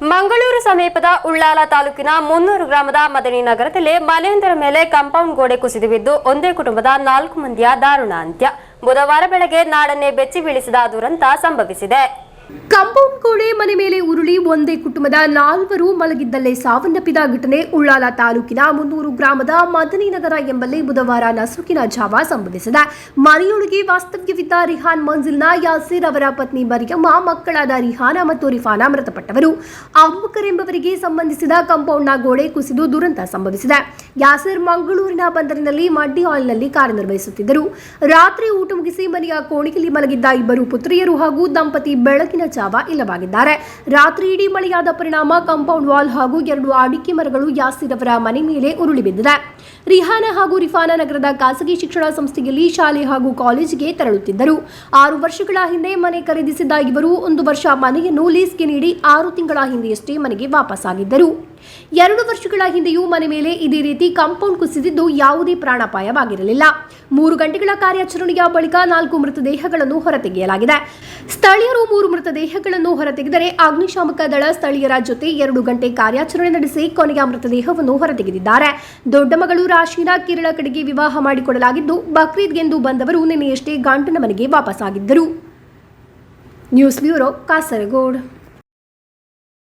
ಮಂಗಳೂರು ಸಮೀಪದ ಉಳ್ಳಾಲ ತಾಲೂಕಿನ ಮುನ್ನೂರು ಗ್ರಾಮದ ಮದನಿ ನಗರದಲ್ಲಿ ಮನೆಯೊಂದರ ಮೇಲೆ ಕಾಂಪೌಂಡ್ ಗೋಡೆ ಕುಸಿದು ಬಿದ್ದು ಒಂದೇ ಕುಟುಂಬದ ನಾಲ್ಕು ಮಂದಿಯ ದಾರುಣ ಅಂತ್ಯ. ಬುಧವಾರ ಬೆಳಗ್ಗೆ ನಾಡನ್ನೇ ಬೆಚ್ಚಿ ಬೀಳಿಸಿದ ದುರಂತ ಸಂಭವಿಸಿದೆ. ಕಾಂಪೌಂಡ್ ಗೋಡೆ ಮನೆ ಮೇಲೆ ಒಂದೇ ಕುಟುಂಬದ ನಾಲ್ವರು ಮಲಗಿದ್ದಲ್ಲೇ ಸಾವನ್ನಪ್ಪಿದ ಘಟನೆ ಉಳ್ಳಾಲ ತಾಲೂಕಿನ ಮುನ್ನೂರು ಗ್ರಾಮದ ಮದನಿ ನಗರ ಎಂಬಲ್ಲಿ ಬುಧವಾರ ನಸುಕಿನ ಜಾವ ಸಂಭವಿಸಿದೆ. ಮನೆಯೊಳಗೆ ವಾಸ್ತವ್ಯವಿದ್ದ ರಿಹಾನ್ ಮಂಜಿಲ್ನ ಯಾಸಿರ್ ಅವರ ಪತ್ನಿ ಮರಿಯಮ್ಮ, ಮಕ್ಕಳಾದ ರಿಹಾನ ಮತ್ತು ರಿಫಾನ ಮೃತಪಟ್ಟವರು. ಅಬುಬಕರ್ ಎಂಬವರಿಗೆ ಸಂಬಂಧಿಸಿದ ಕಂಪೌಂಡ್ನ ಗೋಡೆ ಕುಸಿದು ದುರಂತ ಸಂಭವಿಸಿದೆ. ಯಾಸಿರ್ ಮಂಗಳೂರಿನ ಬಂದರಿನಲ್ಲಿ ಮಡ್ಡಿ ಆಯಿಲ್ನಲ್ಲಿ ಕಾರ್ಯನಿರ್ವಹಿಸುತ್ತಿದ್ದರು. ರಾತ್ರಿ ಊಟ ಮುಗಿಸಿ ಮನೆಯ ಕೋಣಿಕೆಯಲ್ಲಿ ಮಲಗಿದ್ದ ಇಬ್ಬರು ಪುತ್ರಿಯರು ಹಾಗೂ ದಂಪತಿ ಬೆಳಕಿನ ಜಾವ ಇಲ್ಲವಾಗಿದ್ದಾರೆ. ರಾತ್ರಿ ಇಡೀ ಮಳೆಯಾದ ಪರಿಣಾಮ ಕಾಂಪೌಂಡ್ ವಾಲ್ ಹಾಗೂ ಎರಡು ಅಡಿಕೆ ಮರಗಳು ಯಾಸಿರ್ ಅವರ ಮನೆ ಮೇಲೆ ಉರುಳಿ ಬಿದ್ದಿದೆ. ರಿಹಾನ ಹಾಗೂ ರಿಫಾನ ನಗರದ ಖಾಸಗಿ ಶಿಕ್ಷಣ ಸಂಸ್ಥೆಯಲ್ಲಿ ಶಾಲೆ ಹಾಗೂ ಕಾಲೇಜಿಗೆ ತೆರಳುತ್ತಿದ್ದರು. ಆರು ವರ್ಷಗಳ ಹಿಂದೆ ಮನೆ ಖರೀದಿಸಿದ್ದ ಇವರು ಒಂದು ವರ್ಷ ಮನೆಯನ್ನು ಲೀಸ್ಗೆ ನೀಡಿ ಆರು ತಿಂಗಳ ಹಿಂದೆಯಷ್ಟೇ ಮನೆಗೆ ವಾಪಸ್ಸಾಗಿದ್ದರು. ಎರಡು ವರ್ಷಗಳ ಹಿಂದೆಯೂ ಮನೆ ಮೇಲೆ ಇದೇ ರೀತಿ ಕಾಂಪೌಂಡ್ ಕುಸಿದಿದ್ದು ಯಾವುದೇ ಪ್ರಾಣಾಪಾಯವಾಗಿರಲಿಲ್ಲ. ಮೂರು ಗಂಟೆಗಳ ಕಾರ್ಯಾಚರಣೆಯ ಬಳಿಕ ನಾಲ್ಕು ಮೃತದೇಹಗಳನ್ನು ಹೊರತೆಗೆಯಲಾಗಿದೆ. ಸ್ಥಳೀಯರು ಮೂರು ಮೃತದೇಹಗಳನ್ನು ಹೊರತೆಗೆದರೆ ಅಗ್ನಿಶಾಮಕ ದಳ ಸ್ಥಳೀಯರ ಜೊತೆ ಎರಡು ಗಂಟೆ ಕಾರ್ಯಾಚರಣೆ ನಡೆಸಿ ಕೊನೆಯ ಮೃತದೇಹವನ್ನು ಹೊರತೆಗೆದಿದ್ದಾರೆ. ದೊಡ್ಡ ಮಗಳು ರಾಶಿನ ಕೇರಳ ಕಡೆಗೆ ವಿವಾಹ ಮಾಡಿಕೊಡಲಾಗಿದ್ದು ಬಕ್ರೀದ್ಗೆಂದು ಬಂದವರು ನಿನ್ನೆಯಷ್ಟೇ ಗಾಂಟನ ಮನೆಗೆ ವಾಪಸ್ಸಾಗಿದ್ದರು. News bureau, Kasaragod.